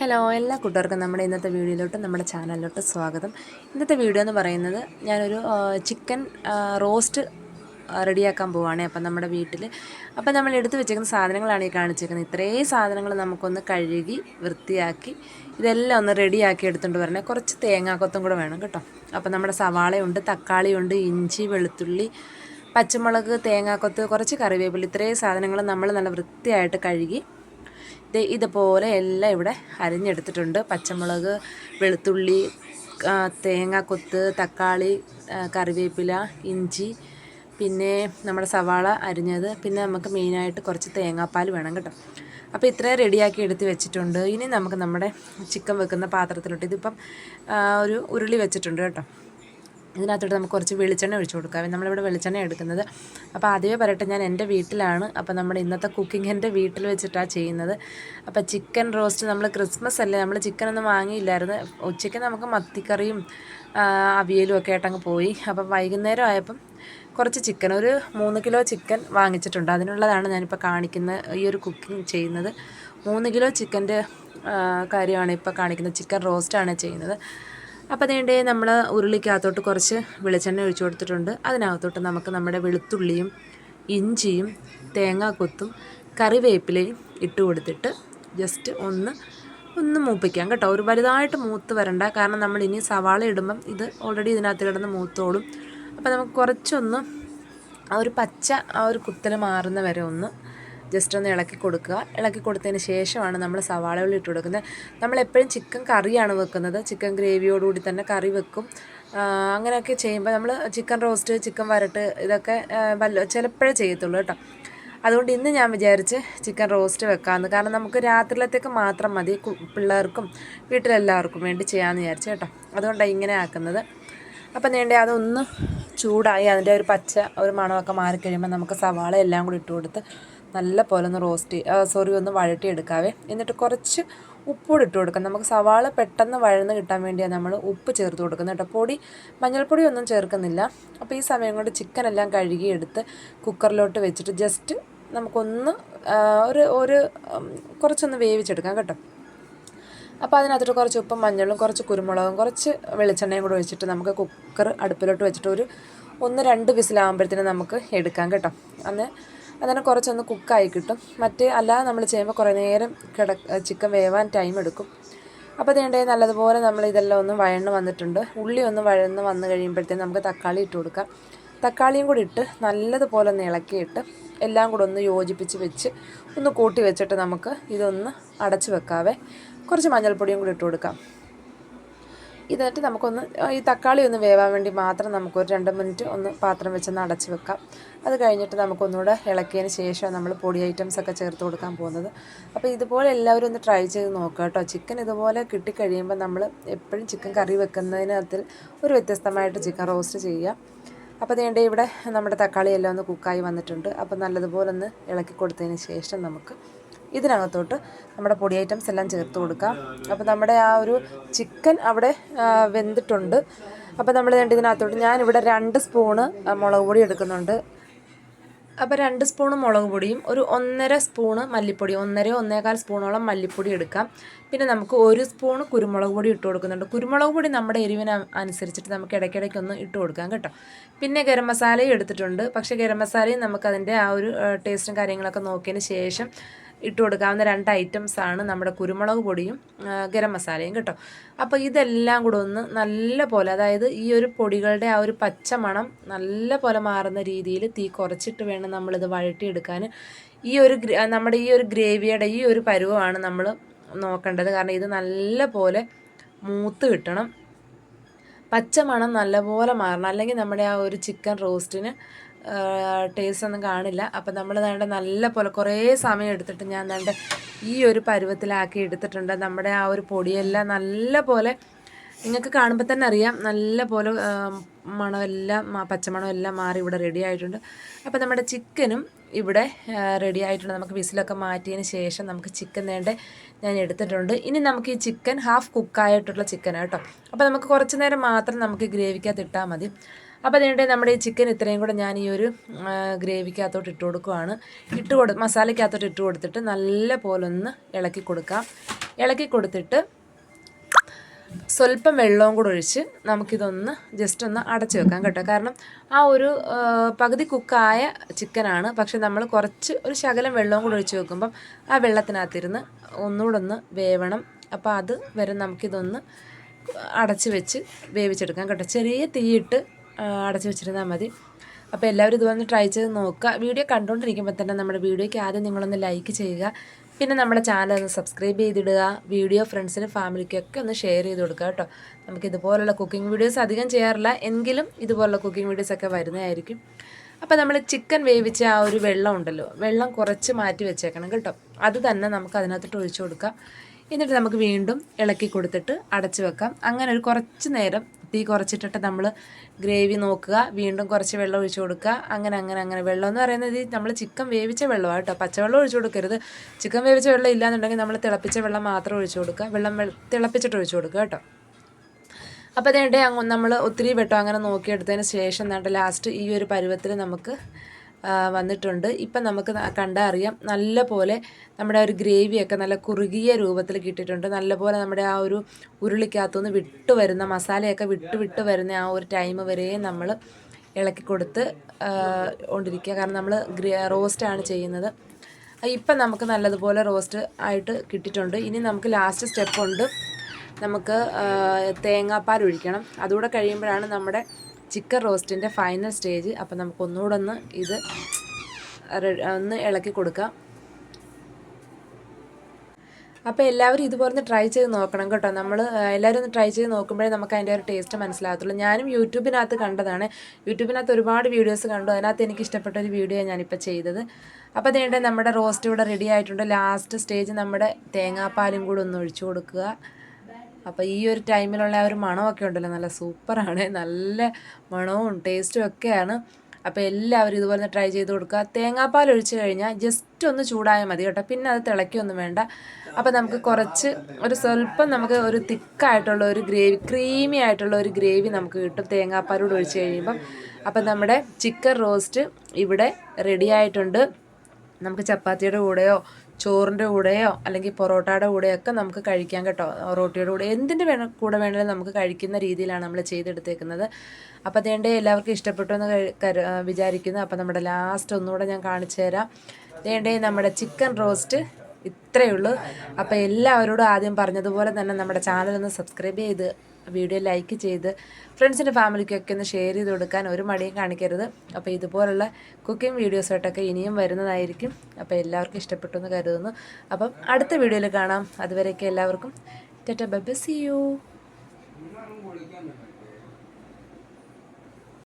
Hello എല്ലാ കൂട്ടുകാർക്കും നമ്മുടെ ഇന്നത്തെ വീഡിയോയിലോട്ട് നമ്മുടെ ചാനലിലോട്ട് സ്വാഗതം. ഇന്നത്തെ വീഡിയോ എന്ന് പറയുന്നത് ഞാനൊരു ചിക്കൻ റോസ്റ്റ് റെഡിയാക്കാൻ പോവുകയാണ് അപ്പം നമ്മുടെ വീട്ടിൽ അപ്പം നമ്മൾ എടുത്തു വെച്ചേക്കുന്ന സാധനങ്ങളാണ് ഈ കാണിച്ചേക്കുന്നത്. ഇത്രയും സാധനങ്ങൾ നമുക്കൊന്ന് കഴുകി വൃത്തിയാക്കി ഇതെല്ലാം ഒന്ന് റെഡിയാക്കി എടുത്തുകൊണ്ട് വരണേ. കുറച്ച് തേങ്ങാക്കൊത്തും കൂടെ വേണം കേട്ടോ. അപ്പം നമ്മുടെ സവാളയുണ്ട് തക്കാളിയുണ്ട് ഇഞ്ചി വെളുത്തുള്ളി പച്ചമുളക് തേങ്ങാക്കൊത്ത് കുറച്ച് കറിവേപ്പില ഇത്രയും സാധനങ്ങൾ നമ്മൾ നല്ല വൃത്തിയായിട്ട് കഴുകി ഇതുപോലെ എല്ലാം ഇവിടെ അരിഞ്ഞെടുത്തിട്ടുണ്ട്. പച്ചമുളക് വെളുത്തുള്ളി തേങ്ങാക്കൊത്ത് തക്കാളി കറിവേപ്പില ഇഞ്ചി പിന്നെ നമ്മുടെ സവാള അരിഞ്ഞത്. പിന്നെ നമുക്ക് മെയിനായിട്ട് കുറച്ച് തേങ്ങാപ്പാൽ വേണം കേട്ടോ. അപ്പോൾ ഇത്രയും റെഡിയാക്കി എടുത്ത് വെച്ചിട്ടുണ്ട്. ഇനി നമുക്ക് നമ്മുടെ ചിക്കൻ വെക്കുന്ന പാത്രത്തിലോട്ട് ഇതിപ്പം ഒരു ഉരുളി വെച്ചിട്ടുണ്ട് കേട്ടോ. ഇതിനകത്തോട്ട് നമുക്ക് കുറച്ച് വെളിച്ചെണ്ണ ഒഴിച്ചു കൊടുക്കാം. നമ്മളിവിടെ വെളിച്ചെണ്ണ എടുക്കുന്നത്. അപ്പോൾ ആദ്യമേ പറയട്ടെ ഞാൻ എന്റെ വീട്ടിലാണ്. അപ്പോൾ നമ്മുടെ ഇന്നത്തെ കുക്കിംഗ് എന്റെ വീട്ടിൽ വെച്ചിട്ടാണ് ചെയ്യുന്നത്. അപ്പോൾ ചിക്കൻ റോസ്റ്റ് നമ്മൾ ക്രിസ്മസ് അല്ലേ നമ്മൾ ചിക്കനൊന്നും വാങ്ങിയില്ലായിരുന്നു. ഉച്ചയ്ക്ക് നമുക്ക് മത്തിക്കറിയും അവിയലും ഒക്കെ ആയിട്ടങ്ങ് പോയി. അപ്പം വൈകുന്നേരം ആയപ്പം കുറച്ച് ചിക്കൻ ഒരു മൂന്ന് കിലോ ചിക്കൻ വാങ്ങിച്ചിട്ടുണ്ട്. അതിനുള്ളതാണ് ഞാനിപ്പോൾ കാണിക്കുന്ന ഈ ഒരു കുക്കിംഗ് ചെയ്യുന്നത്. മൂന്ന് കിലോ ചിക്കന്റെ കാര്യമാണ് ഇപ്പോൾ കാണിക്കുന്നത്. ചിക്കൻ റോസ്റ്റാണ് ചെയ്യുന്നത്. അപ്പോൾ അതേണ്ടേ നമ്മൾ ഉരുളിക്കകത്തോട്ട് കുറച്ച് വെളിച്ചെണ്ണ ഒഴിച്ചു കൊടുത്തിട്ടുണ്ട്. അതിനകത്തോട്ട് നമുക്ക് നമ്മുടെ വെളുത്തുള്ളിയും ഇഞ്ചിയും തേങ്ങാക്കൊത്തും കറിവേപ്പിലയും ഇട്ട് കൊടുത്തിട്ട് ജസ്റ്റ് ഒന്ന് ഒന്ന് മൂപ്പിക്കാം കേട്ടോ. ഒരു വലുതായിട്ട് മൂത്ത് വരണ്ട. കാരണം നമ്മൾ ഇനി സവാള ഇടുമ്പം ഇത് ഓൾറെഡി ഇതിനകത്ത് കിടന്ന് മൂത്തോളും. അപ്പോൾ നമുക്ക് കുറച്ചൊന്ന് ആ ഒരു പച്ച ആ ഒരു കുത്തൽ മാറുന്ന വരെ ഒന്ന് ജസ്റ്റ് ഒന്ന് ഇളക്കി കൊടുക്കുക. ഇളക്കി കൊടുത്തതിന് ശേഷമാണ് നമ്മൾ സവാള ഉള്ളി ഇട്ട് കൊടുക്കുന്നത്. നമ്മളെപ്പോഴും ചിക്കൻ കറിയാണ് വെക്കുന്നത്. ചിക്കൻ ഗ്രേവിയോടുകൂടി തന്നെ കറി വെക്കും. അങ്ങനെയൊക്കെ ചെയ്യുമ്പോൾ നമ്മൾ ചിക്കൻ റോസ്റ്റ് ചിക്കൻ വരട്ട് ഇതൊക്കെ വല്ല ചിലപ്പോഴേ ചെയ്യത്തുള്ളൂ കേട്ടോ. അതുകൊണ്ട് ഇന്ന് ഞാൻ വിചാരിച്ച് ചിക്കൻ റോസ്റ്റ് വെക്കാമെന്ന്. കാരണം നമുക്ക് രാത്രിയിലത്തേക്ക് മാത്രം മതി പിള്ളേർക്കും വീട്ടിലെല്ലാവർക്കും വേണ്ടി ചെയ്യാമെന്ന് വിചാരിച്ചു കേട്ടോ. അതുകൊണ്ടാണ് ഇങ്ങനെ ആക്കുന്നത്. അപ്പം വേണ്ടേ അതൊന്ന് ചൂടായി അതിന്റെ ഒരു പച്ച ഒരു മണമൊക്കെ മാറിക്കഴിയുമ്പോൾ നമുക്ക് സവാള എല്ലാം കൂടി ഇട്ട് കൊടുത്ത് നല്ല പോലെ ഒന്ന് റോസ്റ്റ് സോറി ഒന്ന് വഴട്ടിയെടുക്കാവേ എന്നിട്ട് കുറച്ച് ഉപ്പൂടി ഇട്ട് കൊടുക്കാം നമുക്ക് സവാള പെട്ടെന്ന് വഴന്ന് കിട്ടാൻ വേണ്ടിയാണ് നമ്മൾ ഉപ്പ് ചേർത്ത് കൊടുക്കുന്നത് കേട്ടോ. പൊടി മഞ്ഞൾപ്പൊടി ഒന്നും ചേർക്കുന്നില്ല. അപ്പോൾ ഈ സമയം കൊണ്ട് ചിക്കൻ എല്ലാം കഴുകിയെടുത്ത് കുക്കറിലോട്ട് വെച്ചിട്ട് ജസ്റ്റ് നമുക്കൊന്ന് ഒരു ഒരു കുറച്ചൊന്ന് വേവിച്ചെടുക്കാം കേട്ടോ. അപ്പോൾ അതിനകത്തോട്ട് കുറച്ച് ഉപ്പും മഞ്ഞളും കുറച്ച് കുരുമുളകും കുറച്ച് വെളിച്ചെണ്ണയും കൂടെ ഒഴിച്ചിട്ട് നമുക്ക് കുക്കർ അടുപ്പിലോട്ട് വെച്ചിട്ട് ഒരു ഒന്ന് രണ്ട് വിസിലാകുമ്പോഴത്തേനും നമുക്ക് എടുക്കാം കേട്ടോ. അന്ന് അതിനെ കുറച്ചൊന്ന് കുക്കായി കിട്ടും. മറ്റേ അല്ലാതെ നമ്മൾ ചെയ്യുമ്പോൾ കുറേ നേരം കിട ചിക്കൻ വേവാൻ ടൈം എടുക്കും. അപ്പോൾ അതേണ്ടേ നല്ലതുപോലെ നമ്മൾ ഇതെല്ലാം ഒന്ന് വഴന്ന് വന്നിട്ടുണ്ട്. ഉള്ളി ഒന്ന് വഴന്ന് വന്നു കഴിയുമ്പോഴത്തേക്കും നമുക്ക് തക്കാളി ഇട്ട് കൊടുക്കാം. തക്കാളിയും കൂടി ഇട്ട് നല്ലതുപോലെ ഒന്ന് ഇളക്കിയിട്ട് എല്ലാം കൂടെ ഒന്ന് യോജിപ്പിച്ച് വെച്ച് ഒന്ന് കൂട്ടി വെച്ചിട്ട് നമുക്ക് ഇതൊന്ന് അടച്ചു വെക്കാവേ. കുറച്ച് മഞ്ഞൾപ്പൊടിയും കൂടി ഇട്ട് കൊടുക്കാം. എന്നിട്ട് നമുക്കൊന്ന് ഈ തക്കാളി ഒന്ന് വേവാൻ വേണ്ടി മാത്രം നമുക്കൊരു രണ്ട് മിനിറ്റ് ഒന്ന് പാത്രം വെച്ചൊന്ന് അടച്ച് വെക്കാം. അത് കഴിഞ്ഞിട്ട് നമുക്കൊന്നുകൂടെ ഇളക്കിയതിന് ശേഷമാണ് നമ്മൾ പൊടി ഐറ്റംസ് ഒക്കെ ചേർത്ത് കൊടുക്കാൻ പോകുന്നത്. അപ്പോൾ ഇതുപോലെ എല്ലാവരും ഒന്ന് ട്രൈ ചെയ്ത് നോക്കുക കേട്ടോ. ചിക്കൻ ഇതുപോലെ കിട്ടിക്കഴിയുമ്പോൾ നമ്മൾ എപ്പോഴും ചിക്കൻ കറി വെക്കുന്നതിനകത്തിൽ ഒരു വ്യത്യസ്തമായിട്ട് ചിക്കൻ റോസ്റ്റ് ചെയ്യുക. അപ്പോൾ അതേണ്ട ഇവിടെ നമ്മുടെ തക്കാളി എല്ലാം ഒന്ന് കുക്കായി വന്നിട്ടുണ്ട്. അപ്പോൾ നല്ലതുപോലെ ഒന്ന് ഇളക്കി കൊടുത്തതിന് ശേഷം നമുക്ക് ഇതിനകത്തോട്ട് നമ്മുടെ പൊടി ഐറ്റംസ് എല്ലാം ചേർത്ത് കൊടുക്കാം. അപ്പോൾ നമ്മുടെ ആ ഒരു ചിക്കൻ അവിടെ വെന്തിട്ടുണ്ട്. അപ്പോൾ നമ്മൾ രണ്ട് ഇതിനകത്തോട്ട് ഞാനിവിടെ രണ്ട് സ്പൂണ് മുളക് പൊടി എടുക്കുന്നുണ്ട്. അപ്പോൾ രണ്ട് സ്പൂൺ മുളക് പൊടിയും ഒരു ഒന്നര സ്പൂണ് മല്ലിപ്പൊടി ഒന്നര ഒന്നേകാൽ സ്പൂണോളം മല്ലിപ്പൊടി എടുക്കാം. പിന്നെ നമുക്ക് ഒരു സ്പൂൺ കുരുമുളക് പൊടി ഇട്ട് കൊടുക്കുന്നുണ്ട്. കുരുമുളക് പൊടി നമ്മുടെ എരിവിന് അനുസരിച്ചിട്ട് നമുക്ക് ഇടയ്ക്കിടയ്ക്ക് ഒന്ന് ഇട്ട് കൊടുക്കാം കേട്ടോ. പിന്നെ ഗരം മസാലയും എടുത്തിട്ടുണ്ട്. പക്ഷേ ഗരം മസാലയും നമുക്കതിന്റെ ആ ഒരു ടേസ്റ്റും കാര്യങ്ങളൊക്കെ നോക്കിയതിന് ശേഷം ഇട്ട് കൊടുക്കാവുന്ന രണ്ട് ഐറ്റംസ് ആണ് നമ്മുടെ കുരുമുളക് പൊടിയും ഗരം മസാലയും കേട്ടോ. അപ്പോൾ ഇതെല്ലാം കൂടെ ഒന്ന് നല്ല പോലെ അതായത് ഈ ഒരു പൊടികളുടെ ആ ഒരു പച്ച മണം നല്ല പോലെ മാറുന്ന രീതിയിൽ തീ കുറച്ചിട്ട് വേണം നമ്മളിത് വഴട്ടിയെടുക്കാൻ ഈ ഒരു നമ്മുടെ ഈ ഒരു ഗ്രേവിയുടെ ഈ ഒരു പരുവമാണ് നമ്മൾ നോക്കേണ്ടത്. കാരണം ഇത് നല്ല പോലെ മൂത്ത് കിട്ടണം. പച്ച മണം നല്ലപോലെ മാറണം. അല്ലെങ്കിൽ നമ്മുടെ ആ ഒരു ചിക്കൻ റോസ്റ്റിന് ടേസ്റ്റ് ഒന്നും കാണില്ല. അപ്പം നമ്മൾ വേണ്ട നല്ല പോലെ കുറേ സമയം എടുത്തിട്ട് ഞാൻ വേണ്ട ഈ ഒരു പരുവത്തിലാക്കി എടുത്തിട്ടുണ്ട്. നമ്മുടെ ആ ഒരു പൊടിയെല്ലാം നല്ല പോലെ നിങ്ങൾക്ക് കാണുമ്പോൾ തന്നെ അറിയാം. നല്ല പോലെ മണമെല്ലാം പച്ചമണമെല്ലാം മാറി ഇവിടെ റെഡി ആയിട്ടുണ്ട്. അപ്പോൾ നമ്മുടെ ചിക്കനും ഇവിടെ റെഡി ആയിട്ടുണ്ട്. നമുക്ക് വിസിലൊക്കെ മാറ്റിയതിന് ശേഷം നമുക്ക് ചിക്കൻ വേണ്ട ഞാൻ എടുത്തിട്ടുണ്ട്. ഇനി നമുക്ക് ഈ ചിക്കൻ ഹാഫ് കുക്കായിട്ടുള്ള ചിക്കൻ കേട്ടോ. അപ്പോൾ നമുക്ക് കുറച്ച് നേരം മാത്രം നമുക്ക് ഗ്രേവിക്കകത്ത് ഇട്ടാൽ മതി. അപ്പോൾ അതിനിടെ നമ്മുടെ ഈ ചിക്കൻ ഇത്രയും കൂടെ ഞാൻ ഈ ഒരു ഗ്രേവിക്കകത്തോട്ട് ഇട്ട് കൊടുക്കുവാണ്. ഇട്ട് കൊടു മസാലയ്ക്കകത്തോട്ട് ഇട്ട് കൊടുത്തിട്ട് നല്ല പോലെ ഒന്ന് ഇളക്കി കൊടുക്കാം. ഇളക്കി കൊടുത്തിട്ട് സ്വല്പം വെള്ളവും കൂടെ ഒഴിച്ച് നമുക്കിതൊന്ന് ജസ്റ്റ് ഒന്ന് അടച്ചു വെക്കാം കേട്ടോ. കാരണം ആ ഒരു പകുതി കുക്കായ ചിക്കനാണ് പക്ഷെ നമ്മൾ കുറച്ച് ഒരു ശകലം വെള്ളവും കൂടെ ഒഴിച്ച് വെക്കുമ്പം ആ വെള്ളത്തിനകത്തിരുന്ന് ഒന്നുകൂടെ ഒന്ന് വേവണം. അപ്പോൾ അത് വരെ നമുക്കിതൊന്ന് അടച്ച് വെച്ച് വേവിച്ചെടുക്കാം കേട്ടോ. ചെറിയ തീയിട്ട് അടച്ച് വെച്ചിരുന്നാൽ മതി. അപ്പോൾ എല്ലാവരും ഇതുവന്ന് ട്രൈ ചെയ്ത് നോക്കുക. വീഡിയോ കണ്ടുകൊണ്ടിരിക്കുമ്പോൾ തന്നെ നമ്മുടെ വീഡിയോയ്ക്ക് ആദ്യം നിങ്ങളൊന്ന് ലൈക്ക് ചെയ്യുക. പിന്നെ നമ്മുടെ ചാനൽ ഒന്ന് സബ്സ്ക്രൈബ് ചെയ്തിടുക. വീഡിയോ ഫ്രണ്ട്സിനും ഫാമിലിക്കൊക്കെ ഒന്ന് ഷെയർ ചെയ്ത് കൊടുക്കുക കേട്ടോ. നമുക്ക് ഇതുപോലുള്ള കുക്കിംഗ് വീഡിയോസ് അധികം ചെയ്യാറില്ല. എങ്കിലും ഇതുപോലുള്ള കുക്കിംഗ് വീഡിയോസൊക്കെ വരുന്നതായിരിക്കും. അപ്പോൾ നമ്മൾ ചിക്കൻ വേവിച്ച ആ ഒരു വെള്ളം ഉണ്ടല്ലോ. വെള്ളം കുറച്ച് മാറ്റി വെച്ചേക്കണം കേട്ടോ. അത് തന്നെ നമുക്ക് അതിനകത്തോട്ട് ഒഴിച്ചു കൊടുക്കാം. എന്നിട്ട് നമുക്ക് വീണ്ടും ഇളക്കി കൊടുത്തിട്ട് അടച്ചു വെക്കാം. അങ്ങനെ ഒരു കുറച്ച് നേരം തീ കുറച്ചിട്ടിട്ട് നമ്മൾ ഗ്രേവി നോക്കുക വീണ്ടും കുറച്ച് വെള്ളം ഒഴിച്ചു കൊടുക്കുക. അങ്ങനെ അങ്ങനെ അങ്ങനെ. വെള്ളം എന്ന് പറയുന്നത് നമ്മൾ ചിക്കൻ വേവിച്ച വെള്ളമാണ് കേട്ടോ. പച്ചവെള്ളം ഒഴിച്ചു കൊടുക്കരുത്. ചിക്കൻ വേവിച്ച വെള്ളം ഇല്ലാന്നുണ്ടെങ്കിൽ നമ്മൾ തിളപ്പിച്ച വെള്ളം മാത്രം ഒഴിച്ചു കൊടുക്കുക. വെള്ളം തിളപ്പിച്ചിട്ട് ഒഴിച്ചു കൊടുക്കുക കേട്ടോ. അപ്പോൾ അതേണ്ടേ അങ്ങ് നമ്മൾ ഒത്തിരി വെട്ടം അങ്ങനെ നോക്കിയെടുത്തതിന് ശേഷം എന്നിട്ട് ലാസ്റ്റ് ഈ ഒരു പരുവത്തിൽ നമുക്ക് വന്നിട്ടുണ്ട്. ഇപ്പം നമുക്ക് കണ്ടാൽ അറിയാം. നല്ല പോലെ നമ്മുടെ ഒരു ഗ്രേവിയൊക്കെ നല്ല കുറുകിയ രൂപത്തിൽ കിട്ടിയിട്ടുണ്ട്. നല്ല പോലെ നമ്മുടെ ആ ഒരു ഉരുളിക്കകത്തുനിന്ന് വിട്ട് വരുന്ന മസാലയൊക്കെ വിട്ട് വിട്ട് വരുന്ന ആ ഒരു ടൈം വരെയും നമ്മൾ ഇളക്കി കൊടുത്ത് കൊണ്ടിരിക്കുക. കാരണം നമ്മൾ റോസ്റ്റാണ് ചെയ്യുന്നത്. ഇപ്പം നമുക്ക് നല്ലതുപോലെ റോസ്റ്റ് ആയിട്ട് കിട്ടിയിട്ടുണ്ട്. ഇനി നമുക്ക് ലാസ്റ്റ് സ്റ്റെപ്പ് ഉണ്ട്. നമുക്ക് തേങ്ങാപ്പാൽ ഒഴിക്കണം. അതുകൂടെ കഴിയുമ്പോഴാണ് നമ്മുടെ ചിക്കൻ റോസ്റ്റിന്റെ ഫൈനൽ സ്റ്റേജ് അപ്പം നമുക്ക് ഒന്നുകൂടെ ഒന്ന് ഇത് ഒന്ന് ഇളക്കി കൊടുക്കാം. അപ്പോൾ എല്ലാവരും ഇതുപോലെ ട്രൈ ചെയ്ത് നോക്കണം കേട്ടോ. നമ്മൾ എല്ലാവരും ഒന്ന് ട്രൈ ചെയ്ത് നോക്കുമ്പോഴേ നമുക്ക് അതിന്റെ ഒരു ടേസ്റ്റ് മനസ്സിലാകത്തുള്ളൂ. ഞാനും യൂട്യൂബിനകത്ത് കണ്ടതാണ്. യൂട്യൂബിനകത്ത് ഒരുപാട് വീഡിയോസ് കണ്ടു. അതിനകത്ത് എനിക്ക് ഇഷ്ടപ്പെട്ട ഒരു വീഡിയോ ഞാനിപ്പോൾ ചെയ്തത്. അപ്പോൾ അതേണ്ട നമ്മുടെ റോസ്റ്റ് ഇവിടെ റെഡി ആയിട്ടുണ്ട്. ലാസ്റ്റ് സ്റ്റേജ് നമ്മുടെ തേങ്ങാപ്പാലും കൂടെ ഒന്ന് ഒഴിച്ചു കൊടുക്കുക. അപ്പോൾ ഈ ഒരു ടൈമിലുള്ള ആ ഒരു മണമൊക്കെ ഉണ്ടല്ലോ നല്ല സൂപ്പറാണ് നല്ല മണവും ടേസ്റ്റും ഒക്കെയാണ്. അപ്പോൾ എല്ലാവരും ഇതുപോലെ ട്രൈ ചെയ്ത് കൊടുക്കുക. തേങ്ങാപ്പാൽ ഒഴിച്ച് കഴിഞ്ഞാൽ ജസ്റ്റ് ഒന്ന് ചൂടായാൽ മതി കേട്ടോ. പിന്നെ അത് തിളയ്ക്കൊന്നും വേണ്ട. അപ്പോൾ നമുക്ക് കുറച്ച് ഒരു സ്വല്പം നമുക്ക് ഒരു തിക്കായിട്ടുള്ള ഒരു ഗ്രേവി ക്രീമി ആയിട്ടുള്ള ഒരു ഗ്രേവി നമുക്ക് കിട്ടും തേങ്ങാപ്പാലോട് ഒഴിച്ച് കഴിയുമ്പം. അപ്പം നമ്മുടെ ചിക്കൻ റോസ്റ്റ് ഇവിടെ റെഡി ആയിട്ടുണ്ട്. നമുക്ക് ചപ്പാത്തിയുടെ കൂടെയോ ചോറിന്റെ കൂടെയോ അല്ലെങ്കിൽ പൊറോട്ടയുടെ കൂടെയൊക്കെ നമുക്ക് കഴിക്കാം കേട്ടോ. റോട്ടിയുടെ കൂടെ. എന്തിന്റെ വേണ കൂടെ വേണമെങ്കിലും നമുക്ക് കഴിക്കുന്ന രീതിയിലാണ് നമ്മൾ ചെയ്തെടുത്തേക്കുന്നത്. അപ്പോൾ അതേണ്ട എല്ലാവർക്കും ഇഷ്ടപ്പെട്ടു എന്ന് കരു- വിചാരിക്കുന്നു. അപ്പോൾ നമ്മുടെ ലാസ്റ്റ് ഒന്നുകൂടെ ഞാൻ കാണിച്ചു തരാം. അതേണ്ടേ നമ്മുടെ ചിക്കൻ റോസ്റ്റ് ഇത്രയേ ഉള്ളൂ. അപ്പോൾ എല്ലാവരോടും ആദ്യം പറഞ്ഞതുപോലെ തന്നെ നമ്മുടെ ചാനൽ ഒന്ന് സബ്സ്ക്രൈബ് ചെയ്ത് വീഡിയോ ലൈക്ക് ചെയ്ത് ഫ്രണ്ട്സിന്റെ ഫാമിലിക്കൊക്കെ ഒന്ന് ഷെയർ ചെയ്ത് കൊടുക്കാൻ ഒരു മടിയും കാണിക്കരുത്. അപ്പോൾ ഇതുപോലുള്ള കുക്കിംഗ് വീഡിയോസായിട്ടൊക്കെ ഇനിയും വരുന്നതായിരിക്കും. അപ്പോൾ എല്ലാവർക്കും ഇഷ്ടപ്പെട്ടു എന്ന് കരുതുന്നു. അപ്പം അടുത്ത വീഡിയോയിൽ കാണാം. അതുവരെയൊക്കെ എല്ലാവർക്കും. ടെറ്റ ബൈ സി യു